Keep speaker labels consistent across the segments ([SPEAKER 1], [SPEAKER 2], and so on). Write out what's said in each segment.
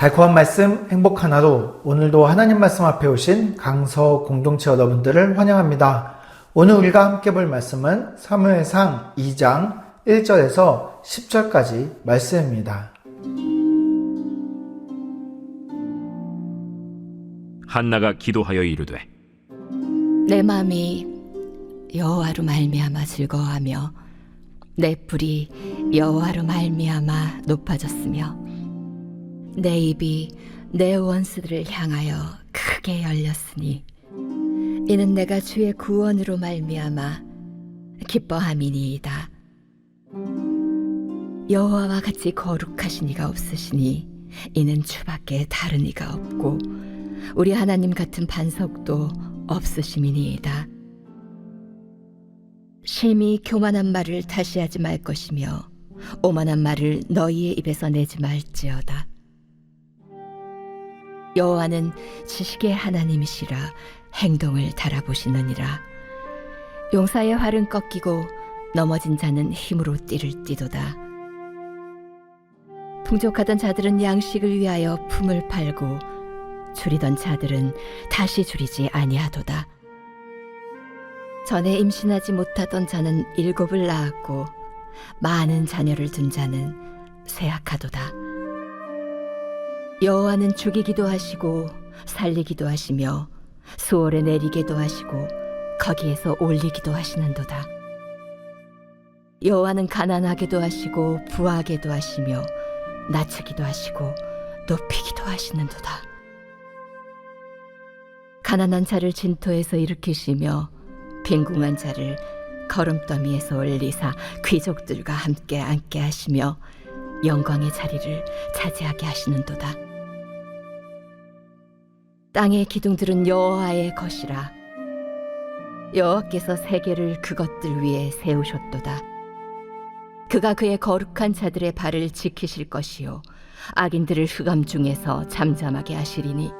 [SPEAKER 1] 달콤한 말씀, 행복한 하루. 오늘도 하나님 말씀 앞에 오신 강서 공동체 여러분들을 환영합니다. 오늘 우리가 함께 볼 말씀은 사무엘상 2장 1절에서 10절까지 말씀입니다.
[SPEAKER 2] 한나가 기도하여 이르되
[SPEAKER 3] 내 마음이 여호와로 말미암아 즐거워하며 내 뿔이 여호와로 말미암아 높아졌으며 내 입이 내 원수들을 향하여 크게 열렸으니 이는 내가 주의 구원으로 말미암아 기뻐함이니이다 여호와와 같이 거룩하신 이가 없으시니 이는 주밖에 다른 이가 없고 우리 하나님 같은 반석도 없으심이니이다. 심히 교만한 말을 다시 하지 말 것이며 오만한 말을 너희의 입에서 내지 말지어다. 여호와는 지식의 하나님이시라 행동을 달아보시느니라. 용사의 활은 꺾이고 넘어진 자는 힘으로 띠를 띠도다. 풍족하던 자들은 양식을 위하여 품을 팔고 줄이던 자들은 다시 줄이지 아니하도다. 전에 임신하지 못하던 자는 일곱을 낳았고 많은 자녀를 둔 자는 쇠약하도다. 여호와는 죽이기도 하시고 살리기도 하시며 수월에 내리게도 하시고 거기에서 올리기도 하시는도다. 여호와는 가난하게도 하시고 부하게도 하시며 낮추기도 하시고 높이기도 하시는도다. 가난한 자를 진토에서 일으키시며 빈궁한 자를 걸음더미에서 올리사 귀족들과 함께 앉게 하시며 영광의 자리를 차지하게 하시는도다. 땅의 기둥들은 여호와의 것이라 여호와께서 세계를 그것들 위에 세우셨도다. 그가 그의 거룩한 자들의 발을 지키실 것이요 악인들을 흑암 중에서 잠잠하게 하시리니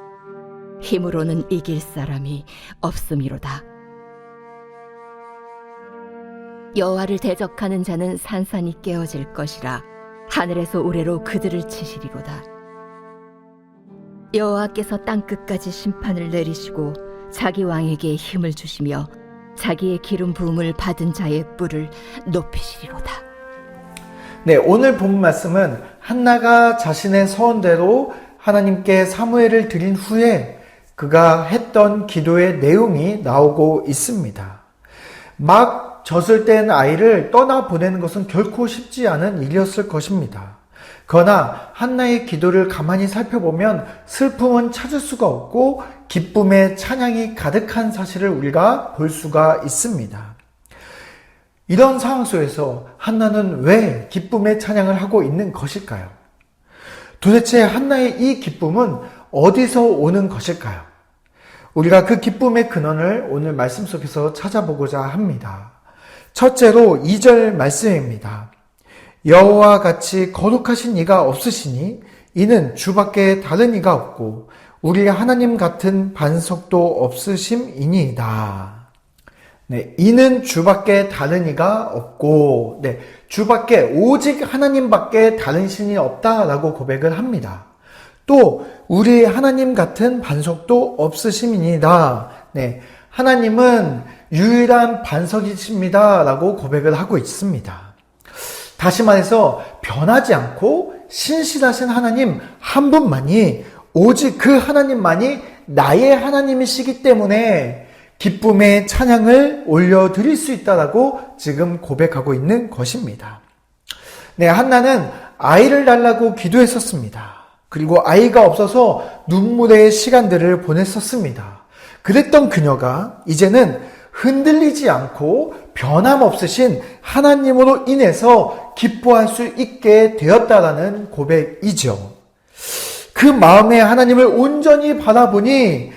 [SPEAKER 3] 힘으로는 이길 사람이 없음이로다. 여호와를 대적하는 자는 산산이 깨어질 것이라 하늘에서 우레로 그들을 치시리로다. 여호와께서 땅 끝까지 심판을 내리시고 자기 왕에게 힘을 주시며 자기의 기름 부음을 받은 자의 뿔을 높이시리로다.
[SPEAKER 1] 네, 오늘 본 말씀은 한나가 자신의 서원대로 하나님께 사무엘을 드린 후에 그가 했던 기도의 내용이 나오고 있습니다. 막 젖을 뗀 아이를 떠나 보내는 것은 결코 쉽지 않은 일이었을 것입니다. 그러나 한나의 기도를 가만히 살펴보면 슬픔은 찾을 수가 없고 기쁨의 찬양이 가득한 사실을 우리가 볼 수가 있습니다. 이런 상황 속에서 한나는 왜 기쁨의 찬양을 하고 있는 것일까요? 도대체 한나의 이 기쁨은 어디서 오는 것일까요? 우리가 그 기쁨의 근원을 오늘 말씀 속에서 찾아보고자 합니다. 첫째로 2절 말씀입니다. 여호와 같이 거룩하신 이가 없으시니 이는 주밖에 다른 이가 없고 우리 하나님 같은 반석도 없으심이니이다. 네, 이는 주밖에 다른 이가 없고, 네, 주밖에 오직 하나님밖에 다른 신이 없다라고 고백을 합니다. 또 우리 하나님 같은 반석도 없으심이니다. 네, 하나님은 유일한 반석이십니다라고 고백을 하고 있습니다. 다시 말해서 변하지 않고 신실하신 하나님 한 분만이 오직 그 하나님만이 나의 하나님이시기 때문에 기쁨의 찬양을 올려드릴 수 있다라고 지금 고백하고 있는 것입니다. 네, 한나는 아이를 달라고 기도했었습니다. 그리고 아이가 없어서 눈물의 시간들을 보냈었습니다. 그랬던 그녀가 이제는 흔들리지 않고 변함없으신 하나님으로 인해서 기뻐할 수 있게 되었다라는 고백이죠. 그 마음에 하나님을 온전히 바라보니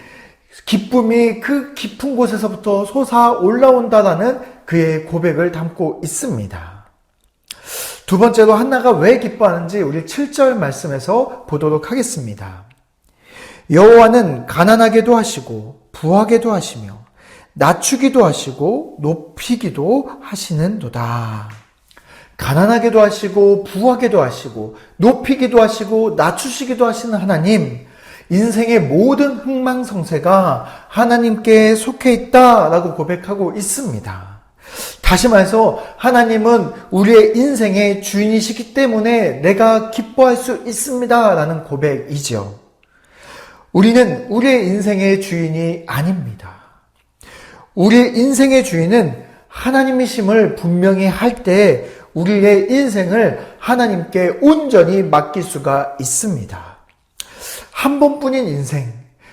[SPEAKER 1] 기쁨이 그 깊은 곳에서부터 솟아 올라온다라는 그의 고백을 담고 있습니다. 두 번째로 한나가 왜 기뻐하는지 우리 7절 말씀에서 보도록 하겠습니다. 여호와는 가난하게도 하시고 부하게도 하시며 낮추기도 하시고 높이기도 하시는도다. 가난하게도 하시고 부하게도 하시고 높이기도 하시고 낮추시기도 하시는 하나님, 인생의 모든 흥망성쇠가 하나님께 속해 있다라고 고백하고 있습니다. 다시 말해서 하나님은 우리의 인생의 주인이시기 때문에 내가 기뻐할 수 있습니다라는 고백이죠. 우리는 우리의 인생의 주인이 아닙니다. 우리의 인생의 주인은 하나님이심을 분명히 할 때 우리의 인생을 하나님께 온전히 맡길 수가 있습니다. 한 번뿐인 인생.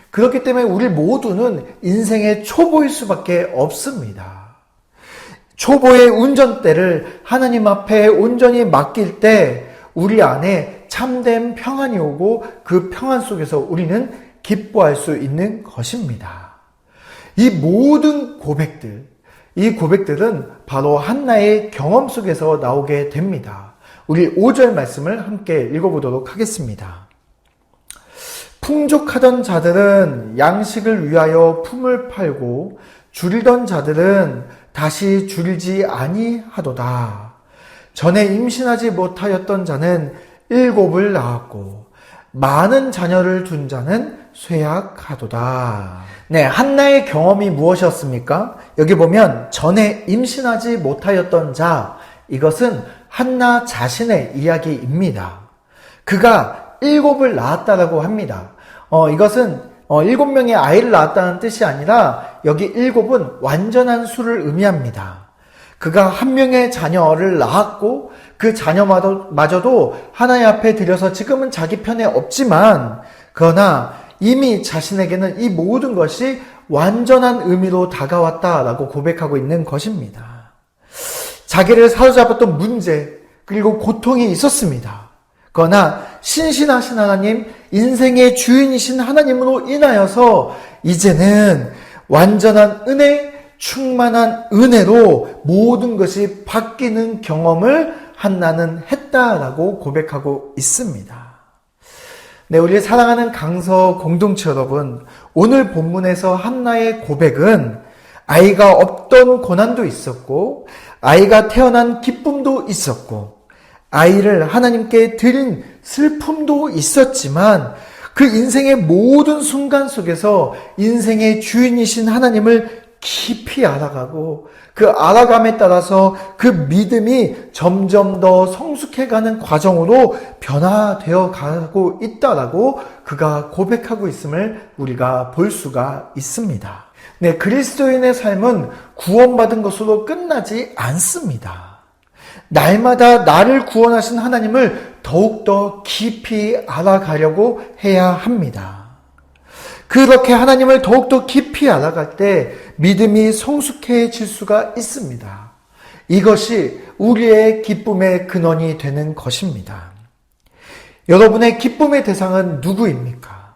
[SPEAKER 1] 그렇기 때문에 우리 모두는 인생의 초보일 수밖에 없습니다. 초보의 운전대를 하나님 앞에 온전히 맡길 때 우리 안에 참된 평안이 오고 그 평안 속에서 우리는 기뻐할 수 있는 것입니다. 이 모든 고백들, 이 고백들은 바로 한나의 경험 속에서 나오게 됩니다. 우리 5절 말씀을 함께 읽어보도록 하겠습니다. 풍족하던 자들은 양식을 위하여 품을 팔고 줄이던 자들은 다시 줄이지 아니하도다. 전에 임신하지 못하였던 자는 일곱을 낳았고 많은 자녀를 둔 자는 쇠약하도다. 네, 한나의 경험이 무엇이었습니까? 여기 보면 전에 임신하지 못하였던 자, 이것은 한나 자신의 이야기입니다. 그가 일곱을 낳았다라고 합니다. 어, 이것은 어, 일곱 명의 아이를 낳았다는 뜻이 아니라 여기 일곱은 완전한 수를 의미합니다. 그가 한 명의 자녀를 낳았고 그 자녀마저도 하나님 앞에 들여서 지금은 자기 편에 없지만 그러나 이미 자신에게는 이 모든 것이 완전한 의미로 다가왔다라고 고백하고 있는 것입니다. 자기를 사로잡았던 문제 그리고 고통이 있었습니다. 그러나 신신하신 하나님, 인생의 주인이신 하나님으로 인하여서 이제는 완전한 은혜, 충만한 은혜로 모든 것이 바뀌는 경험을 한나는 했다라고 고백하고 있습니다. 네, 우리 사랑하는 강서 공동체 여러분, 오늘 본문에서 한나의 고백은 아이가 없던 고난도 있었고, 아이가 태어난 기쁨도 있었고, 아이를 하나님께 드린 슬픔도 있었지만, 그 인생의 모든 순간 속에서 인생의 주인이신 하나님을 깊이 알아가고 그 알아감에 따라서 그 믿음이 점점 더 성숙해가는 과정으로 변화되어 가고 있다라고 그가 고백하고 있음을 우리가 볼 수가 있습니다. 네, 그리스도인의 삶은 구원받은 것으로 끝나지 않습니다. 날마다 나를 구원하신 하나님을 더욱더 깊이 알아가려고 해야 합니다. 그렇게 하나님을 더욱더 깊이 알아갈 때 믿음이 성숙해질 수가 있습니다. 이것이 우리의 기쁨의 근원이 되는 것입니다. 여러분의 기쁨의 대상은 누구입니까?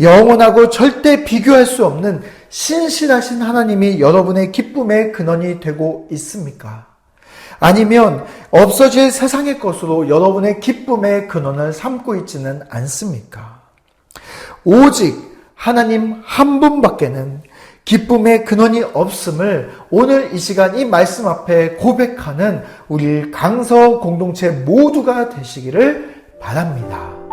[SPEAKER 1] 영원하고 절대 비교할 수 없는 신실하신 하나님이 여러분의 기쁨의 근원이 되고 있습니까? 아니면 없어질 세상의 것으로 여러분의 기쁨의 근원을 삼고 있지는 않습니까? 오직 하나님 한 분밖에는 기쁨의 근원이 없음을 오늘 이 시간 이 말씀 앞에 고백하는 우리 강서 공동체 모두가 되시기를 바랍니다.